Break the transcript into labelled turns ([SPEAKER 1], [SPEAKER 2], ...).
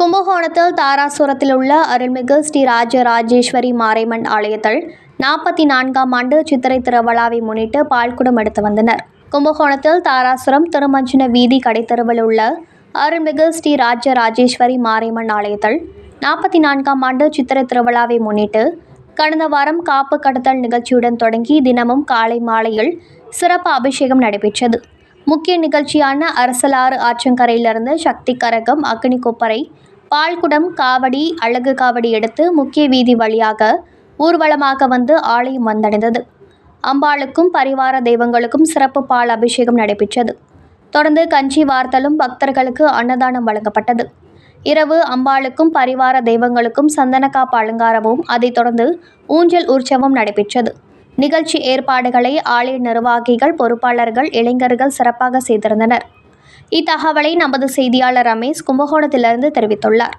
[SPEAKER 1] கும்பகோணத்தில் தாராசுரத்தில் உள்ள அருள்மிகு ஸ்ரீ ராஜராஜேஸ்வரி மாரைமன் ஆலயத்தில் நாற்பத்தி நான்காம் ஆண்டு சித்திரை திருவிழாவை முன்னிட்டு பால்குடம் எடுத்து வந்தனர். கும்பகோணத்தில் தாராசுரம் திருமஞ்சன வீதி கடைத்தெருவில் உள்ள அருள்மிகு ஸ்ரீ ராஜராஜேஸ்வரி மாரைமன் ஆலயத்தில் நாற்பத்தி நான்காம் ஆண்டு சித்திரை திருவிழாவை முன்னிட்டு கடந்த வாரம் காப்பு கடத்தல் நிகழ்ச்சியுடன் தொடங்கி தினமும் காலை மாலையில் சிறப்பு அபிஷேகம் நடைபெற்றது. முக்கிய நிகழ்ச்சியான அரசலாறு ஆற்றங்கரையிலிருந்து சக்தி கரகம் அக்னி கொப்பரை பால்குடம் காவடி அழகு காவடி எடுத்து முக்கிய வீதி வழியாக ஊர்வலமாக வந்து ஆலயம் வந்தடைந்தது. அம்பாளுக்கும் பரிவார தெய்வங்களுக்கும் சிறப்பு பால் அபிஷேகம் நடைபெற்றது. தொடர்ந்து கஞ்சி வார்த்தலும் பக்தர்களுக்கு அன்னதானம் வழங்கப்பட்டது. இரவு அம்பாளுக்கும் பரிவார தெய்வங்களுக்கும் சந்தனக்காப்பு அலங்காரமும் அதைத் தொடர்ந்து ஊஞ்சல் உற்சவம் நடைபெற்றது. நிகழ்ச்சி ஏற்பாடுகளை ஆலய நிர்வாகிகள் பொறுப்பாளர்கள் இளைஞர்கள் சிறப்பாக செய்திருந்தனர். இத்தகவலை நமது செய்தியாளர் ரமேஷ் கும்பகோணத்திலிருந்து தெரிவித்துள்ளார்.